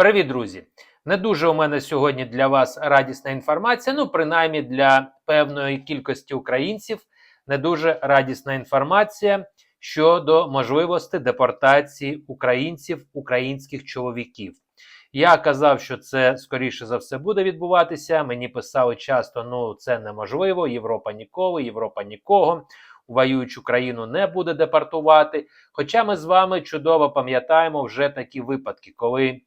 Привіт, друзі! Не дуже у мене сьогодні для вас радісна інформація. Ну, принаймні для певної кількості українців не дуже радісна інформація щодо можливості депортації українців, українських чоловіків. Я казав, що це скоріше за все буде відбуватися. Мені писали часто: ну це неможливо. Європа ніколи, Європа нікого. Воюючу країну не буде депортувати. Хоча ми з вами чудово пам'ятаємо вже такі випадки, коли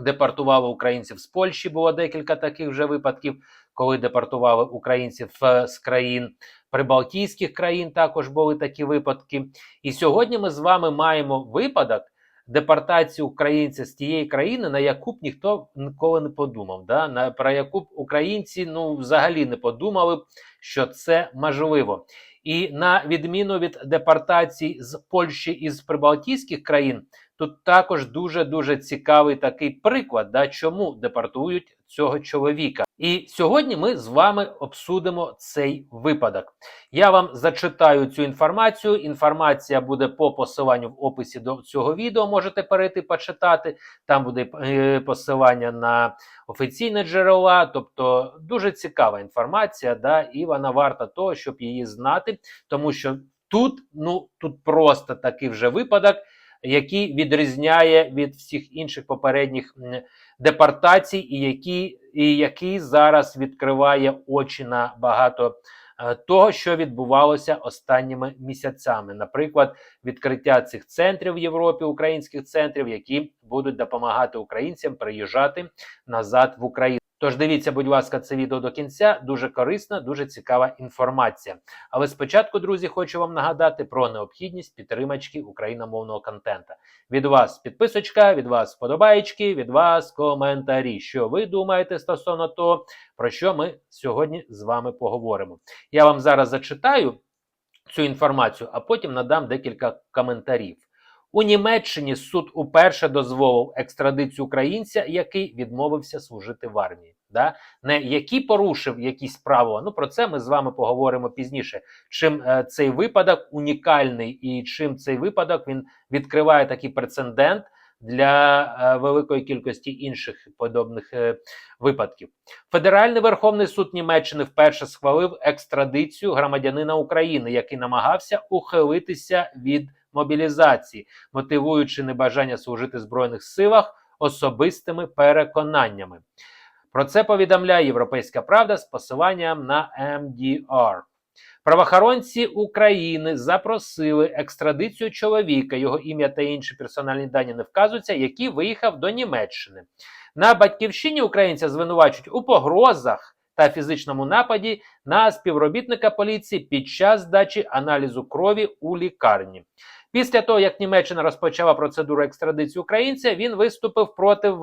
депортували українців з Польщі. Було декілька таких вже випадків, коли депортували українців е, з країн прибалтійських країн. Також були такі випадки. І сьогодні ми з вами маємо випадок депортації українця з тієї країни, на яку б ніхто ніколи не подумав. Да? На про яку б українці ну взагалі не подумали, б, що це можливо. І на відміну від депортацій з Польщі і з прибалтійських країн, тут також дуже дуже цікавий такий приклад, да, чому депортують цього чоловіка. І сьогодні ми з вами обсудимо цей випадок. Я вам зачитаю цю інформацію. Інформація буде по посиланню в описі до цього відео. Можете перейти почитати. Там буде е, посилання на офіційне джерела. Тобто дуже цікава інформація, да, і вона варта того, щоб її знати, тому що тут, ну тут просто такий вже випадок. Який відрізняє від всіх інших попередніх депортацій, і який, і який зараз відкриває очі на багато е, того, що відбувалося останніми місяцями. Наприклад, відкриття цих центрів в Європі, українських центрів, які будуть допомагати українцям приїжджати назад в Україну. Тож дивіться, будь ласка, це відео до кінця. Дуже корисна, дуже цікава інформація. Але спочатку, друзі, хочу вам нагадати про необхідність підтримачки україномовного контента. Від вас підписочка, від вас вподобаєчки, від вас коментарі. Що ви думаєте стосовно того, про що ми сьогодні з вами поговоримо? Я вам зараз зачитаю цю інформацію, а потім надам декілька коментарів. У Німеччині суд уперше дозволив екстрадицію українця, який відмовився служити в армії. Да? Не який порушив якісь правила. Ну про це ми з вами поговоримо пізніше. Чим е, цей випадок унікальний і чим цей випадок він відкриває такий прецедент для е, великої кількості інших подобних е, випадків. Федеральний Верховний суд Німеччини вперше схвалив екстрадицію громадянина України, який намагався ухилитися від мобілізації, мотивуючи небажання служити в збройних силах особистими переконаннями. Про це повідомляє Європейська Правда з посиланням на МДР. Правоохоронці України запросили екстрадицію чоловіка, його ім'я та інші персональні дані не вказуються, який виїхав до Німеччини. На батьківщині українця звинувачують у погрозах та фізичному нападі на співробітника поліції під час здачі аналізу крові у лікарні. Після того, як Німеччина розпочала процедуру екстрадиції українця, він виступив проти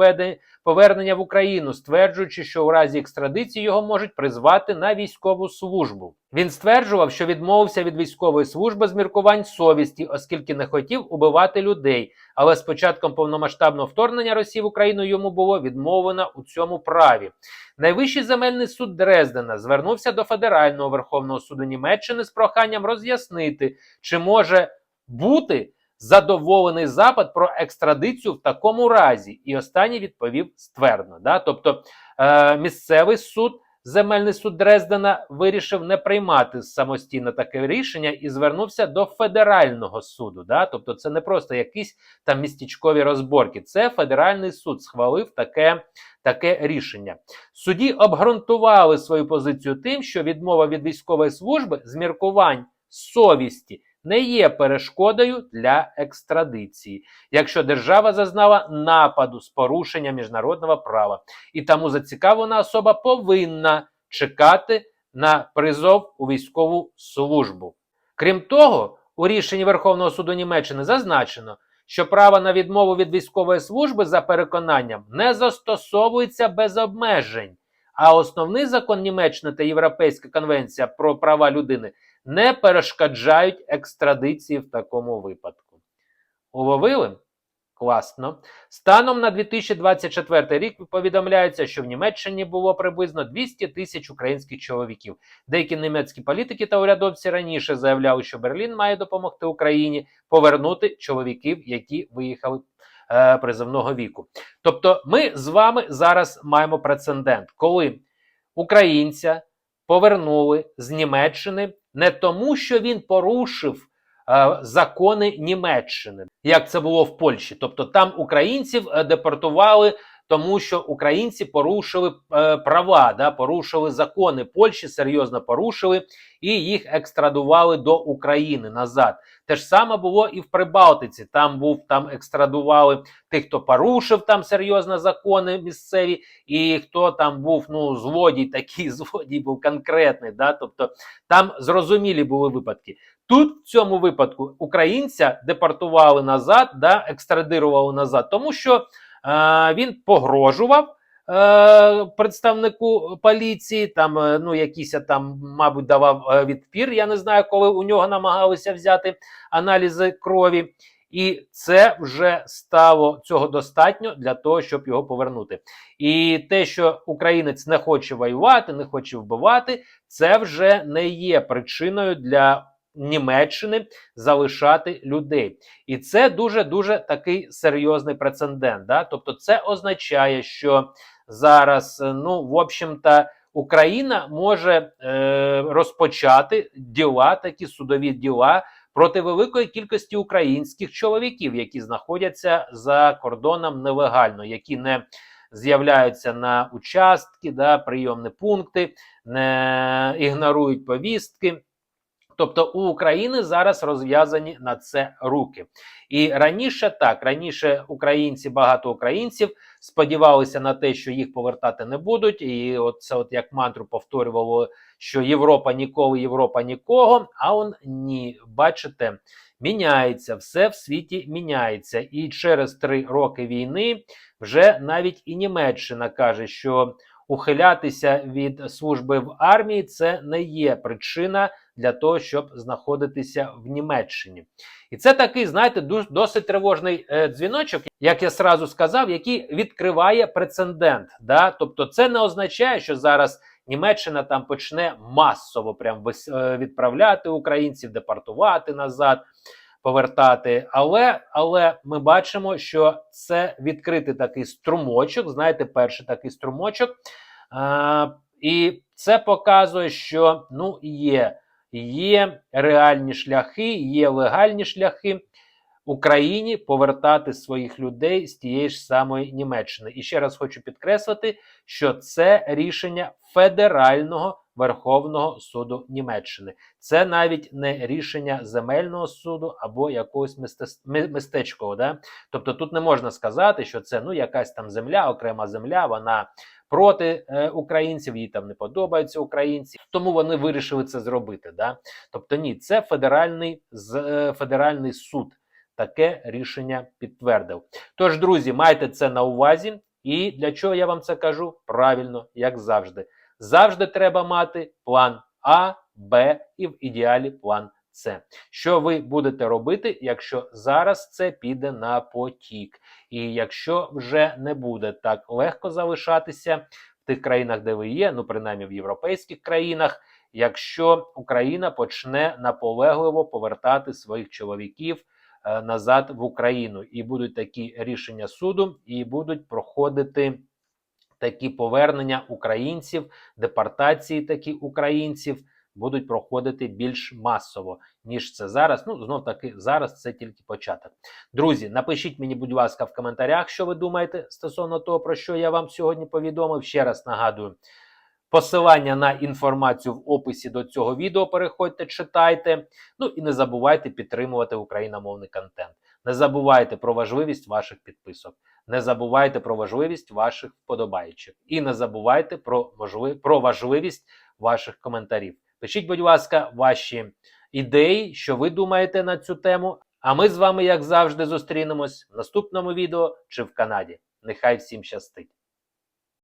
повернення в Україну, стверджуючи, що у разі екстрадиції його можуть призвати на військову службу. Він стверджував, що відмовився від військової служби з міркувань совісті, оскільки не хотів убивати людей. Але з початком повномасштабного вторгнення Росії в Україну йому було відмовлено у цьому праві. Найвищий земельний суд Дрездена звернувся до Федерального Верховного суду Німеччини з проханням роз'яснити, чи може бути задоволений запит про екстрадицію в такому разі. І останній відповів ствердно. Да? Тобто е, місцевий суд, земельний суд Дрездена вирішив не приймати самостійно таке рішення і звернувся до федерального суду. Да? Тобто, це не просто якісь там містечкові розборки. Це федеральний суд схвалив таке. Таке рішення судді обґрунтували свою позицію тим, що відмова від військової служби з міркувань совісті не є перешкодою для екстрадиції, якщо держава зазнала нападу з порушення міжнародного права, і тому зацікавлена особа повинна чекати на призов у військову службу. Крім того, у рішенні Верховного суду Німеччини зазначено, що право на відмову від військової служби за переконанням не застосовується без обмежень. А основний закон Німеччини та Європейська конвенція про права людини не перешкоджають екстрадиції в такому випадку. Уловили? Класно. Станом на 2024 рік повідомляється, що в Німеччині було приблизно 200 тисяч українських чоловіків. Деякі німецькі політики та урядовці раніше заявляли, що Берлін має допомогти Україні повернути чоловіків, які виїхали е, призовного віку. Тобто, ми з вами зараз маємо прецедент, коли українця повернули з Німеччини не тому, що він порушив е, закони Німеччини, як це було в Польщі. Тобто там українців е, депортували. Тому що українці порушили е, права, да, порушили закони Польщі, серйозно порушили, і їх екстрадували до України назад. Те ж саме було і в Прибалтиці. Там був там екстрадували тих, хто порушив там серйозно закони місцеві, і хто там був ну злодій, такий злодій був конкретний. Да, тобто там зрозумілі були випадки. Тут в цьому випадку українця депортували назад, да, екстрадирували назад, тому що. Е, він погрожував е, представнику поліції. Там е, ну якийсь там, мабуть, давав відпір. Я не знаю, коли у нього намагалися взяти аналізи крові. І це вже стало цього достатньо для того, щоб його повернути. І те, що українець не хоче воювати, не хоче вбивати, це вже не є причиною для Німеччини залишати людей. І це дуже дуже такий серйозний прецедент. Да? Тобто, це означає, що зараз, ну, в общем-то, Україна може е, розпочати діла, такі судові діла проти великої кількості українських чоловіків, які знаходяться за кордоном нелегально, які не з'являються на участки, да, прийомні пункти, не ігнорують повістки. Тобто у України зараз розв'язані на це руки. І раніше так, раніше українці, багато українців сподівалися на те, що їх повертати не будуть. І от це от як мантру повторювало, що Європа ніколи, Європа нікого. А он ні, бачите, міняється, все в світі міняється. І через три роки війни вже навіть і Німеччина каже, що ухилятися від служби в армії це не є причина для того, щоб знаходитися в Німеччині. І це такий, знаєте, досить тривожний е, дзвіночок, як я сразу сказав, який відкриває прецедент. Да? Тобто, це не означає, що зараз Німеччина там почне масово прям е, відправляти українців, депортувати назад. Повертати, але але ми бачимо, що це відкритий такий струмочок. Знаєте, перший такий струмочок, а, і це показує, що ну є є реальні шляхи, є легальні шляхи Україні повертати своїх людей з тієї ж самої Німеччини. І ще раз хочу підкреслити, що це рішення федерального Верховного суду Німеччини. Це навіть не рішення земельного суду або якогось містечкового. Да? Тобто тут не можна сказати, що це ну якась там земля, окрема земля, вона проти е, українців, їй там не подобаються українці, тому вони вирішили це зробити. Да? Тобто, ні, це федеральний е, федеральний суд таке рішення підтвердив. Тож, друзі, майте це на увазі. І для чого я вам це кажу? Правильно, як завжди. Завжди треба мати план А, Б і в ідеалі план С. Що ви будете робити, якщо зараз це піде на потік? І якщо вже не буде так легко залишатися в тих країнах, де ви є, ну принаймні в європейських країнах, якщо Україна почне наполегливо повертати своїх чоловіків е, назад в Україну, і будуть такі рішення суду, і будуть проходити. Такі повернення українців, депортації такі українців будуть проходити більш масово, ніж це зараз. Ну, знов таки, зараз це тільки початок. Друзі, напишіть мені, будь ласка, в коментарях, що ви думаєте стосовно того, про що я вам сьогодні повідомив. Ще раз нагадую. Посилання на інформацію в описі до цього відео переходьте, читайте. Ну і не забувайте підтримувати україномовний контент. Не забувайте про важливість ваших підписок. Не забувайте про важливість ваших вподобайчих. І не забувайте про, можлив... про важливість ваших коментарів. Пишіть, будь ласка, ваші ідеї, що ви думаєте на цю тему. А ми з вами, як завжди, зустрінемось в наступному відео чи в Канаді. Нехай всім щастить!